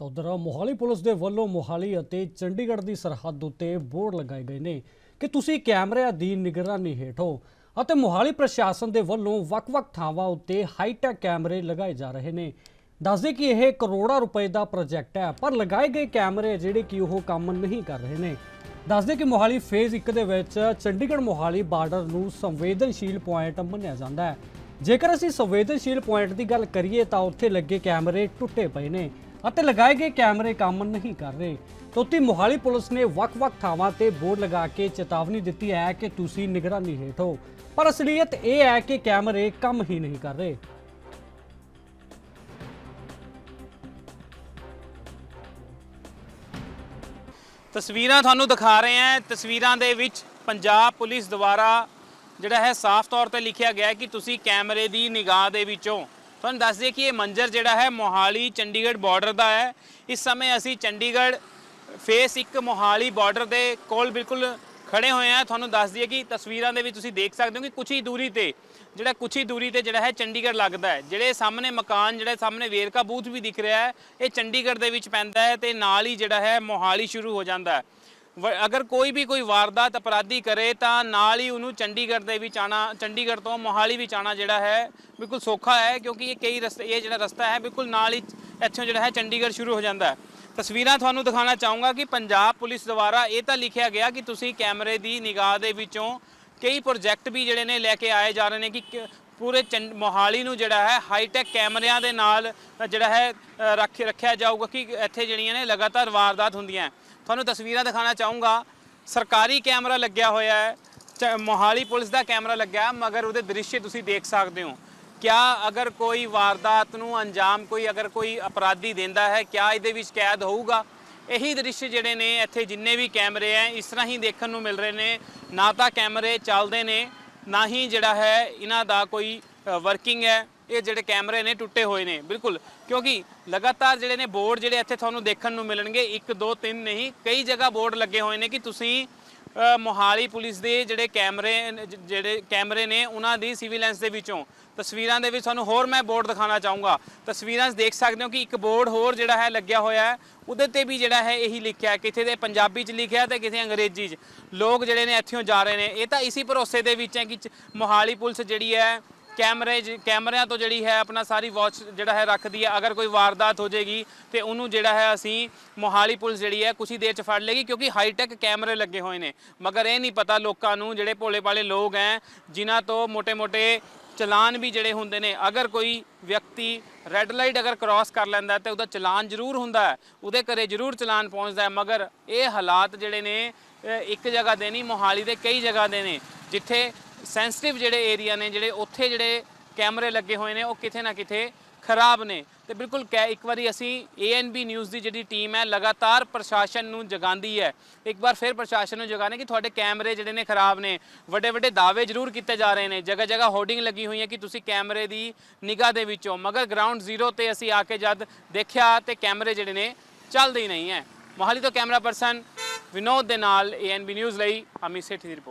ਤਾਂ ਉਧਰ ਮੋਹਾਲੀ ਪੁਲਿਸ ਦੇ ਵੱਲੋਂ ਮੋਹਾਲੀ ਅਤੇ ਚੰਡੀਗੜ੍ਹ ਦੀ ਸਰਹੱਦ ਉੱਤੇ ਬੋਰਡ ਲਗਾਏ ਗਏ ਨੇ ਕਿ ਤੁਸੀਂ ਕੈਮਰਿਆਂ ਦੀ ਨਿਗਰਾਨੀ ਹੇਠ ਹੋ ਅਤੇ ਮੋਹਾਲੀ ਪ੍ਰਸ਼ਾਸਨ ਦੇ ਵੱਲੋਂ ਵੱਖ-ਵੱਖ ਥਾਵਾਂ ਉੱਤੇ ਹਾਈਟੈਕ ਕੈਮਰੇ ਲਗਾਏ ਜਾ ਰਹੇ ਨੇ। ਦੱਸਦੇ ਕਿ ਇਹ ਕਰੋੜਾਂ ਰੁਪਏ ਦਾ ਪ੍ਰੋਜੈਕਟ ਹੈ, ਪਰ ਲਗਾਏ ਗਏ ਕੈਮਰੇ ਜਿਹੜੇ ਕਿ ਉਹ ਕੰਮ ਨਹੀਂ ਕਰ ਰਹੇ ਨੇ। ਦੱਸਦੇ ਕਿ ਮੋਹਾਲੀ ਫੇਜ਼ 1 ਦੇ ਵਿੱਚ ਚੰਡੀਗੜ੍ਹ ਮੋਹਾਲੀ ਬਾਰਡਰ ਨੂੰ ਸੰਵੇਦਨਸ਼ੀਲ ਪੁਆਇੰਟ ਮੰਨਿਆ ਜਾਂਦਾ ਹੈ। ਜੇਕਰ ਅਸੀਂ ਸੰਵੇਦਨਸ਼ੀਲ ਪੁਆਇੰਟ ਦੀ ਗੱਲ ਕਰੀਏ ਤਾਂ ਉੱਥੇ ਲੱਗੇ ਕੈਮਰੇ ਟੁੱਟੇ ਪਏ ਨੇ। ਅਤੇ ਲਗਾਏ ਗਏ ਕੈਮਰੇ ਕੰਮ ਨਹੀਂ ਕਰ ਰਹੇ। ਤੋਤੀ ਮੋਹਾਲੀ ਪੁਲਿਸ ਨੇ ਵੱਖ-ਵੱਖ ਥਾਵਾਂ ਤੇ ਬੋਰਡ ਲਗਾ ਕੇ ਚੇਤਾਵਨੀ ਦਿੱਤੀ ਹੈ ਕਿ ਤੁਸੀਂ ਨਿਗਰਾਨੀ ਹੇਠ ਹੋ। ਪਰ ਅਸਲੀਅਤ ਇਹ ਹੈ ਕਿ ਕੈਮਰੇ ਕੰਮ ਹੀ ਨਹੀਂ ਕਰ ਰਹੇ। ਤਸਵੀਰਾਂ ਤੁਹਾਨੂੰ ਦਿਖਾ ਰਹੇ ਹਾਂ। ਤਸਵੀਰਾਂ ਦੇ ਵਿੱਚ ਪੰਜਾਬ ਪੁਲਿਸ ਦੁਆਰਾ ਜਿਹੜਾ ਹੈ ਸਾਫ਼ ਤੌਰ ਤੇ ਲਿਖਿਆ ਗਿਆ ਹੈ ਕਿ ਤੁਸੀਂ ਕੈਮਰੇ ਦੀ ਨਿਗਾਹ ਦੇ ਵਿੱਚੋਂ ਤੁਹਾਨੂੰ ਦੱਸ ਦਈਏ ਕਿ ਇਹ ਮੰਜ਼ਰ ਜਿਹੜਾ ਹੈ ਮੋਹਾਲੀ ਚੰਡੀਗੜ੍ਹ ਬਾਰਡਰ ਦਾ ਹੈ। ਇਸ ਸਮੇਂ ਅਸੀਂ ਚੰਡੀਗੜ੍ਹ ਫੇਸ ਇੱਕ ਮੋਹਾਲੀ ਬਾਰਡਰ ਦੇ ਕੋਲ ਬਿਲਕੁਲ ਖੜੇ ਹੋਏ ਆ ਤੁਹਾਨੂੰ ਦੱਸ ਦਈਏ ਕਿ ਤਸਵੀਰਾਂ ਦੇ ਵਿੱਚ ਤੁਸੀਂ ਦੇਖ ਸਕਦੇ ਹੋ ਕਿ ਕੁਛ ਹੀ ਦੂਰੀ ਤੇ, ਜਿਹੜਾ ਕੁਛ ਹੀ ਦੂਰੀ ਤੇ ਜਿਹੜਾ ਹੈ ਚੰਡੀਗੜ੍ਹ ਲੱਗਦਾ ਹੈ। ਜਿਹੜੇ ਸਾਹਮਣੇ ਮਕਾਨ, ਜਿਹੜਾ ਸਾਹਮਣੇ ਵੇਰਕਾ ਬੂਥ ਵੀ ਦਿਖ ਰਿਹਾ ਹੈ, ਇਹ ਚੰਡੀਗੜ੍ਹ ਦੇ ਵਿੱਚ ਪੈਂਦਾ ਹੈ ਤੇ ਨਾਲ ਹੀ ਜਿਹੜਾ ਹੈ ਮੋਹਾਲੀ ਸ਼ੁਰੂ ਹੋ ਜਾਂਦਾ ਹੈ। ਅਗਰ ਕੋਈ ਵੀ ਕੋਈ ਵਾਰਦਾਤ ਅਪਰਾਧੀ ਕਰੇ ਤਾਂ ਨਾਲ ਹੀ ਉਹਨੂੰ ਚੰਡੀਗੜ੍ਹ ਦੇ ਵਿੱਚ ਆਣਾ, ਚੰਡੀਗੜ੍ਹ ਤੋਂ ਮੋਹਾਲੀ ਵਿੱਚ ਆਣਾ ਜਿਹੜਾ ਹੈ ਬਿਲਕੁਲ ਸੌਖਾ ਹੈ ਕਿਉਂਕਿ ਇਹ ਕਈ ਰਸਤੇ, ਇਹ ਜਿਹੜਾ ਰਸਤਾ ਹੈ ਬਿਲਕੁਲ ਨਾਲ ਹੀ ਇੱਥੋਂ ਜਿਹੜਾ ਹੈ ਚੰਡੀਗੜ੍ਹ ਸ਼ੁਰੂ ਹੋ ਜਾਂਦਾ ਹੈ। ਤਸਵੀਰਾਂ ਤੁਹਾਨੂੰ ਦਿਖਾਉਣਾ ਚਾਹੂੰਗਾ ਕਿ ਪੰਜਾਬ ਪੁਲਿਸ ਦੁਆਰਾ ਇਹ ਤਾਂ ਲਿਖਿਆ ਗਿਆ ਕਿ ਤੁਸੀਂ ਕੈਮਰੇ ਦੀ ਨਿਗਾਹ ਦੇ ਵਿੱਚੋਂ ਕਈ ਪ੍ਰੋਜੈਕਟ ਵੀ ਜਿਹੜੇ ਨੇ ਲੈ ਕੇ ਆਏ ਜਾ ਰਹੇ ਨੇ ਕਿ ਪੂਰੇ ਚੰਡ- ਮੋਹਾਲੀ ਨੂੰ ਜਿਹੜਾ ਹੈ ਹਾਈਟੈਕ ਕੈਮਰਿਆਂ ਦੇ ਨਾਲ ਜਿਹੜਾ ਹੈ ਰੱਖ, ਰੱਖਿਆ ਜਾਊਗਾ ਕਿ ਇੱਥੇ ਜਿਹੜੀਆਂ ਨੇ ਲਗਾਤਾਰ ਵਾਰਦਾਤ ਹੁੰਦੀਆਂ ਤੁਹਾਨੂੰ ਤਸਵੀਰਾਂ ਦਿਖਾਉਣਾ ਚਾਹੂੰਗਾ। ਸਰਕਾਰੀ ਕੈਮਰਾ ਲੱਗਿਆ ਹੋਇਆ ਹੈ ਚ- ਮੋਹਾਲੀ ਪੁਲਿਸ ਦਾ ਕੈਮਰਾ ਲੱਗਿਆ ਹੈ, ਮਗਰ ਉਹਦੇ ਦ੍ਰਿਸ਼ ਤੁਸੀਂ ਦੇਖ ਸਕਦੇ ਹੋ। ਕਿਆ ਅਗਰ ਕੋਈ ਵਾਰਦਾਤ ਨੂੰ ਅੰਜਾਮ ਕੋਈ ਅਗਰ ਕੋਈ ਅਪਰਾਧੀ ਦਿੰਦਾ ਹੈ ਕਿਆ ਇਹਦੇ ਵਿੱਚ ਕੈਦ ਹੋਊਗਾ? ਇਹੀ ਦ੍ਰਿਸ਼ ਜਿਹੜੇ ਨੇ ਇੱਥੇ ਜਿੰਨੇ ਵੀ ਕੈਮਰੇ ਆ ਇਸ ਤਰ੍ਹਾਂ ਹੀ ਦੇਖਣ ਨੂੰ ਮਿਲ ਰਹੇ ਨੇ। ਨਾ ਤਾਂ ਕੈਮਰੇ ਚੱਲਦੇ ਨੇ ਨਾ ਹੀ ਜਿਹੜਾ ਹੈ ਇਹਨਾਂ ਦਾ ਕੋਈ ਵਰਕਿੰਗ ਹੈ। ਇਹ ਜਿਹੜੇ ਕੈਮਰੇ ਨੇ ਟੁੱਟੇ ਹੋਏ ਨੇ, ਬਿਲਕੁਲ। ਕਿਉਂਕਿ ਲਗਾਤਾਰ ਜਿਹੜੇ ਨੇ ਬੋਰਡ ਜਿਹੜੇ ਇੱਥੇ ਤੁਹਾਨੂੰ ਦੇਖਣ ਨੂੰ ਮਿਲਣਗੇ 1 2 3 ਨਹੀਂ, ਕਈ ਜਗ੍ਹਾ ਬੋਰਡ ਲੱਗੇ ਹੋਏ ਨੇ ਕਿ ਤੁਸੀਂ ਮੋਹਾਲੀ ਪੁਲਿਸ ਦੇ ਜਿਹੜੇ ਕੈਮਰੇ ਜਿਹੜੇ ਕੈਮਰੇ ਨੇ, ਉਹਨਾਂ ਦੀ ਸਿਵੀਲੈਂਸ ਦੇ ਵਿੱਚੋਂ। ਤਸਵੀਰਾਂ ਦੇ ਵਿੱਚ ਤੁਹਾਨੂੰ ਹੋਰ ਮੈਂ ਬੋਰਡ ਦਿਖਾਉਣਾ ਚਾਹੂੰਗਾ। ਤਸਵੀਰਾਂ 'ਚ ਦੇਖ ਸਕਦੇ ਹੋ ਕਿ ਇੱਕ ਬੋਰਡ ਹੋਰ ਜਿਹੜਾ ਹੈ ਲੱਗਿਆ ਹੋਇਆ ਹੈ। ਉਹਦੇ ਤੇ ਵੀ ਜਿਹੜਾ ਹੈ ਇਹੀ ਲਿਖਿਆ ਹੈ ਕਿਥੇ ਤੇ ਪੰਜਾਬੀ 'ਚ ਲਿਖਿਆ ਤੇ ਕਿਥੇ ਅੰਗਰੇਜ਼ੀ 'ਚ। ਲੋਕ ਜਿਹੜੇ ਨੇ ਇੱਥੋਂ ਜਾ ਰਹੇ ਨੇ। ਇਹ ਤਾਂ ਇਸੇ ਭਰੋਸੇ ਦੇ ਵਿੱਚ ਹੈ ਕਿ ਚ- ਮੋਹਾਲੀ ਪੁਲਿਸ ਜਿਹੜੀ ਹੈ ਕੈਮਰੇ ਕੈਮਰਿਆਂ ਤੋਂ ਜਿਹੜੀ ਹੈ ਆਪਣਾ ਸਾਰੀ ਵਾਚ ਜਿਹੜਾ ਹੈ ਰੱਖਦੀ ਹੈ। ਅਗਰ ਕੋਈ ਵਾਰਦਾਤ ਹੋ ਜੇਗੀ ਤੇ ਉਹਨੂੰ ਜਿਹੜਾ ਹੈ ਅਸੀਂ ਮੋਹਾਲੀ ਪੁਲਿਸ ਜਿਹੜੀ ਹੈ ਕੁਝ ਹੀ ਦੇਰ ਚ ਫੜ ਲੇਗੀ ਕਿਉਂਕਿ ਹਾਈ ਟੈਕ ਕੈਮਰੇ ਲੱਗੇ ਹੋਏ ਨੇ। ਮਗਰ ਇਹ ਨਹੀਂ ਪਤਾ ਲੋਕਾਂ ਨੂੰ ਜਿਹੜੇ ਭੋਲੇ ਭਾਲੇ ਲੋਕ ਐ, ਜਿਨ੍ਹਾਂ ਤੋਂ ਮੋٹے-ਮੋٹے ਚਲਾਨ ਵੀ ਜਿਹੜੇ ਹੁੰਦੇ ਨੇ, ਅਗਰ ਕੋਈ ਵਿਅਕਤੀ ਰੈੱਡ ਲਾਈਟ ਅਗਰ ਕ੍ਰਾਸ ਕਰ ਲੈਂਦਾ ਤੇ ਉਹਦਾ ਚਲਾਨ ਜ਼ਰੂਰ ਹੁੰਦਾ ਹੈ, ਉਹਦੇ ਘਰੇ ਜ਼ਰੂਰ ਚਲਾਨ ਪਹੁੰਚਦਾ ਹੈ। ਮਗਰ ਇਹ ਹਾਲਾਤ ਜਿਹੜੇ ਨੇ ਇੱਕ ਜਗ੍ਹਾ ਦੇ ਨਹੀਂ, ਮੋਹਾਲੀ ਦੇ ਕਈ ਜਗ੍ਹਾ ਦੇ ਨੇ, ਜਿੱਥੇ ਸੈਂਸਿਟਿਵ ਜਿਹੜੇ ਏਰੀਆ ਨੇ, ਜਿਹੜੇ ਉੱਥੇ ਜਿਹੜੇ ਕੈਮਰੇ ਲੱਗੇ ਹੋਏ ਨੇ, ਉਹ ਕਿਤੇ ਨਾ ਕਿਤੇ ਖਰਾਬ ਨੇ। ਤੇ ਬਿਲਕੁਲ ਕੈ ਇੱਕ ਵਾਰੀ ਅਸੀਂ ਏਐਨਬੀ ਨਿਊਜ਼ ਦੀ ਜਿਹੜੀ ਟੀਮ ਹੈ, ਲਗਾਤਾਰ ਪ੍ਰਸ਼ਾਸਨ ਨੂੰ ਜਗਾਉਂਦੀ ਹੈ। ਇੱਕ ਵਾਰ ਫਿਰ ਪ੍ਰਸ਼ਾਸਨ ਨੂੰ ਜਗਾਣੇ ਕਿ ਤੁਹਾਡੇ ਕੈਮਰੇ ਜਿਹੜੇ ਨੇ ਖਰਾਬ ਨੇ। ਵੱਡੇ ਵੱਡੇ ਦਾਅਵੇ ਜ਼ਰੂਰ ਕੀਤੇ ਜਾ ਰਹੇ ਨੇ। ਜਗ੍ਹਾ ਜਗ੍ਹਾ ਹੋਰਡਿੰਗ ਲੱਗੀ ਹੋਈ ਹੈ ਕਿ ਤੁਸੀਂ ਕੈਮਰੇ ਦੀ ਨਿਗਾਹ ਦੇ ਵਿੱਚੋਂ। ਮਗਰ ਗਰਾਊਂਡ ਜ਼ੀਰੋ ਤੇ ਅਸੀਂ ਆ ਕੇ ਜਦ ਦੇਖਿਆ ਤੇ ਕੈਮਰੇ ਜਿਹੜੇ ਨੇ ਚੱਲਦੇ ਹੀ ਨਹੀਂ ਹੈ। ਮੋਹਾਲੀ ਤੋਂ ਕੈਮਰਾ ਪਰਸਨ ਵਿਨੋਦ ਦੇ ਨਾਲ ਏਐਨਬੀ ਨਿਊਜ਼ ਲਈ, ਅਮਿਤ ਸੇਠੀ ਦੀ ਰਿਪੋਰਟ।